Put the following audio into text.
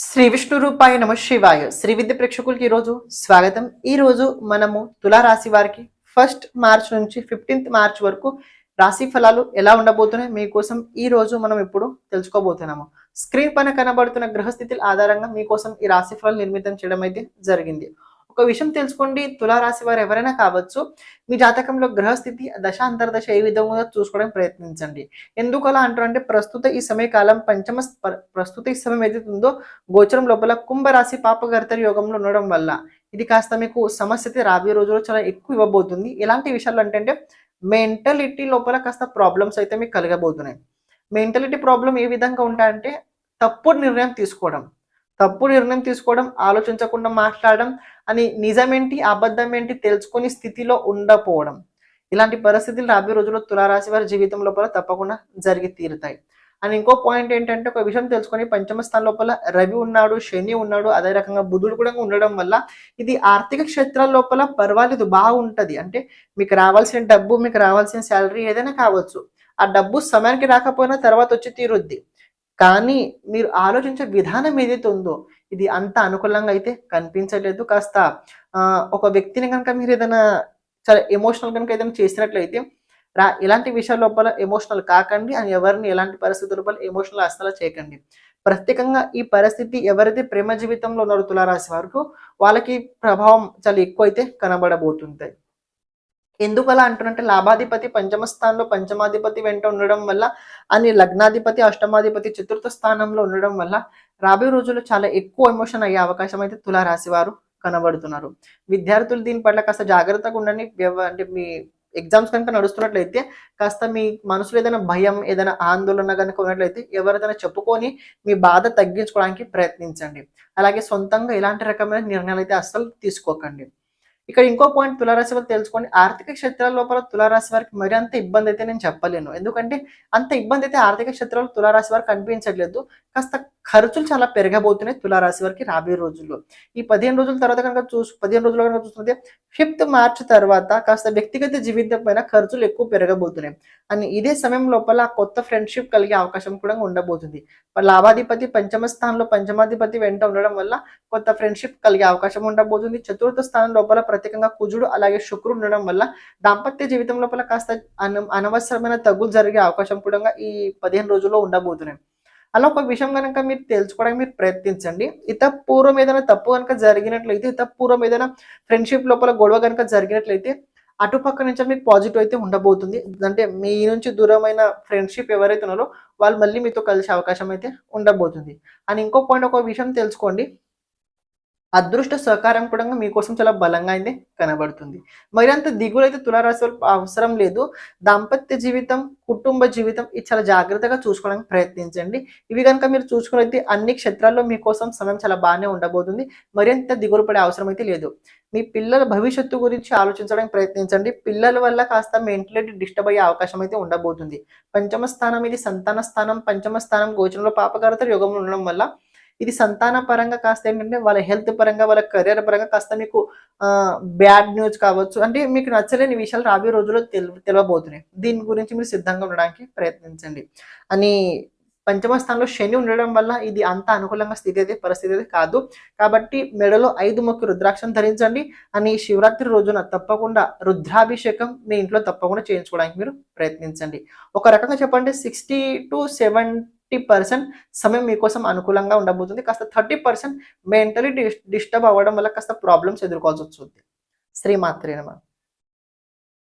శ్రీ విష్ణు రూపాయ నమ శివాయ. శ్రీ విద్య ప్రేక్షకులకి ఈరోజు స్వాగతం. ఈ రోజు మనము తులారాశి వారికి ఫస్ట్ మార్చ్ నుంచి ఫిఫ్టీన్త్ మార్చ్ వరకు రాశి ఫలాలు ఎలా ఉండబోతున్నాయి మీకోసం ఈ రోజు మనం ఇప్పుడు తెలుసుకోబోతున్నాము. స్క్రీన్ పైన కనబడుతున్న గ్రహస్థితుల ఆధారంగా మీకోసం ఈ రాశి ఫలాలు నిర్మితం చేయడం అయితే జరిగింది. ఒక విషయం తెలుసుకోండి. తులారాశి వారు ఎవరైనా కావచ్చు మీ జాతకంలో గ్రహస్థితి దశ అంతర్దశ ఏ విధంగా చూసుకోవడానికి ప్రయత్నించండి. ఎందుకు అలా అంటారంటే ప్రస్తుత ఈ సమయకాలం పంచమ ప్రస్తుత ఈ సమయం ఏదైతే ఉందో గోచరం లోపల కుంభరాశి పాపగర్తరి యోగంలో ఉండడం వల్ల ఇది కాస్త మీకు సమస్య రాబోయే రోజుల్లో చాలా ఎక్కువ ఇవ్వబోతుంది. ఎలాంటి విషయాలు అంటే అంటే మెంటలిటీ లోపల కాస్త ప్రాబ్లమ్స్ అయితే మీకు కలగబోతున్నాయి. మెంటలిటీ ప్రాబ్లం ఏ విధంగా ఉంటాయంటే తప్పుడు నిర్ణయం తీసుకోవడం. తప్పు నిర్ణయం తీసుకోవడం ఆలోచించకుండా మాట్లాడడం అని నిజమేంటి అబద్ధం ఏంటి తెలుసుకొని స్థితిలో ఉండకపోవడం ఇలాంటి పరిస్థితులు రాబోయే రోజుల్లో తులారాశి వారి జీవితం లోపల తప్పకుండా జరిగి తీరుతాయి. అండ్ ఇంకో పాయింట్ ఏంటంటే ఒక విషయం తెలుసుకొని పంచమ స్థానం లోపల రవి ఉన్నాడు శని ఉన్నాడు అదే రకంగా బుధుడు కూడా ఉండడం వల్ల ఇది ఆర్థిక క్షేత్రాల లోపల పర్వాలేదు బాగుంటుంది. అంటే మీకు రావాల్సిన డబ్బు మీకు రావాల్సిన శాలరీ ఏదైనా కావచ్చు. ఆ డబ్బు సమయానికి రాకపోయినా తర్వాత వచ్చి తీరుద్ది. కానీ మీరు ఆలోచించే విధానం ఏదైతే ఉందో ఇది అంత అనుకూలంగా అయితే కనిపించలేదు. కాస్త ఒక వ్యక్తిని కనుక మీరు ఏదైనా చాలా ఎమోషనల్ కనుక ఏదైనా చేసినట్లయితే రా ఇలాంటి విషయాల లోపల ఎమోషనల్ కాకండి. అని ఎవరిని ఎలాంటి పరిస్థితుల లోపల ఎమోషనల్ అస్సలు చేయకండి. ప్రత్యేకంగా ఈ పరిస్థితి ఎవరైతే ప్రేమ జీవితంలో ఉన్నారో తులారాశి వరకు వాళ్ళకి ప్రభావం చాలా ఎక్కువ అయితే కనబడబోతుంది ఎందుకు అలా అంటున్నట్టే లాభాధిపతి పంచమ స్థానంలో పంచమాధిపతి వెంట ఉండడం వల్ల అని లగ్నాధిపతి అష్టమాధిపతి చతుర్థ స్థానంలో ఉండడం వల్ల రాబోయే రోజుల్లో చాలా ఎక్కువ ఎమోషన్ అయ్యే అవకాశం అయితే తులారాశి వారు కనబడుతున్నారు. విద్యార్థులు దీని పట్ల కాస్త జాగ్రత్తగా ఉండండి. అంటే మీ ఎగ్జామ్స్ కనుక నడుస్తున్నట్లయితే కాస్త మీ మనసులో ఏదైనా భయం ఏదైనా ఆందోళన కనుక ఉన్నట్లయితే ఎవరిదైనా చెప్పుకొని మీ బాధ తగ్గించుకోవడానికి ప్రయత్నించండి. అలాగే సొంతంగా ఎలాంటి రకమైన నిర్ణయాలు అయితే అస్సలు తీసుకోకండి. ఇక్కడ ఇంకో పాయింట్ తులారాశి వారు తెలుసుకోండి ఆర్థిక క్షేత్రాల లోపల తులారాశి వారికి మరి అంత ఇబ్బంది అయితే నేను చెప్పలేను. ఎందుకంటే అంత ఇబ్బంది అయితే ఆర్థిక క్షేత్రాలు తులారాశి వారికి కనిపించట్లేదు. కాస్త ఖర్చులు చాలా పెరగబోతున్నాయి తులారాశి వారికి రాబోయే రోజుల్లో. ఈ పదిహేను రోజుల తర్వాత కనుక చూసు పదిహేను రోజుల కనుక చూస్తుంటే ఫిఫ్త్ మార్చ్ తర్వాత కాస్త వ్యక్తిగత జీవితం పైన ఖర్చులు ఎక్కువ పెరగబోతున్నాయి. అని ఇదే సమయం లోపల కొత్త ఫ్రెండ్షిప్ కలిగే అవకాశం కూడా ఉండబోతుంది. లాభాధిపతి పంచమ స్థానంలో పంచమాధిపతి వెంట ఉండడం వల్ల కొత్త ఫ్రెండ్షిప్ కలిగే అవకాశం ఉండబోతుంది. చతుర్థ స్థానం లోపల ప్రత్యేకంగా కుజుడు అలాగే శుక్రుడు ఉండడం వల్ల దాంపత్య జీవితం లోపల కాస్త అనవసరమైన తగ్గులు జరిగే అవకాశం కూడా ఈ పదిహేను రోజుల్లో ఉండబోతున్నాయి. అలా ఒక విషయం కనుక మీరు తెలుసుకోవడానికి మీరు ప్రయత్నించండి. ఇత పూర్వం ఏదైనా తప్పు కనుక జరిగినట్లయితే ఇత పూర్వం ఏదైనా ఫ్రెండ్షిప్ లోపల గొడవ కనుక జరిగినట్లయితే అటుపక్క నుంచి మీకు పాజిటివ్ అయితే ఉండబోతుంది. అంటే మీ నుంచి దూరమైన ఫ్రెండ్షిప్ ఎవరైతే ఉన్నారో వాళ్ళు మళ్ళీ మీతో కలిసే అవకాశం అయితే ఉండబోతుంది. అని ఇంకో పాయింట్ ఒక విషయం తెలుసుకోండి. అదృష్ట సహకారం కూడా మీకోసం చాలా బలంగా అయితే కనబడుతుంది. మరింత దిగులు అయితే తులారాశి అవసరం లేదు. దాంపత్య జీవితం కుటుంబ జీవితం ఇది చాలా జాగ్రత్తగా చూసుకోవడానికి ప్రయత్నించండి. ఇవి కనుక మీరు చూసుకున్నైతే అన్ని క్షేత్రాల్లో మీకోసం సమయం చాలా బాగానే ఉండబోతుంది. మరింత దిగులు పడే అవసరం అయితే లేదు. మీ పిల్లల భవిష్యత్తు గురించి ఆలోచించడానికి ప్రయత్నించండి. పిల్లల వల్ల కాస్త మెంటలిటీ డిస్టర్బ్ అయ్యే అవకాశం అయితే ఉండబోతుంది. పంచమ స్థానం ఇది సంతాన స్థానం. పంచమ స్థానం గోచరంలో పాపకారత యోగంలో ఉండడం వల్ల ఇది సంతాన పరంగా కాస్త ఏంటంటే వాళ్ళ హెల్త్ పరంగా వాళ్ళ కెరీర్ పరంగా కాస్త మీకు బ్యాడ్ న్యూస్ కావచ్చు. అంటే మీకు నచ్చలేని విషయాలు రాబోయే రోజుల్లో తెలు తెలియబోతున్నాయి దీని గురించి మీరు సిద్ధంగా ఉండడానికి ప్రయత్నించండి. అని పంచమ స్థానంలో శని ఉండడం వల్ల ఇది అంత అనుకూలంగా స్థితి అయితే పరిస్థితి అయితే కాదు. కాబట్టి మెడలో ఐదు మొక్కి రుద్రాక్షం ధరించండి. అని శివరాత్రి రోజున తప్పకుండా రుద్రాభిషేకం మీ ఇంట్లో తప్పకుండా చేయించుకోవడానికి మీరు ప్రయత్నించండి. ఒక రకంగా చెప్పండి సిక్స్టీ టు ఫిఫ్టీ పర్సెంట్ సమయం మీకోసం అనుకూలంగా ఉండబోతుంది. కాస్త థర్టీ పర్సెంట్ మెంటలీ డిస్టర్బ్ అవ్వడం వల్ల కాస్త ప్రాబ్లమ్స్ ఎదుర్కోవాల్సి వస్తుంది. శ్రీమాత్రేనమా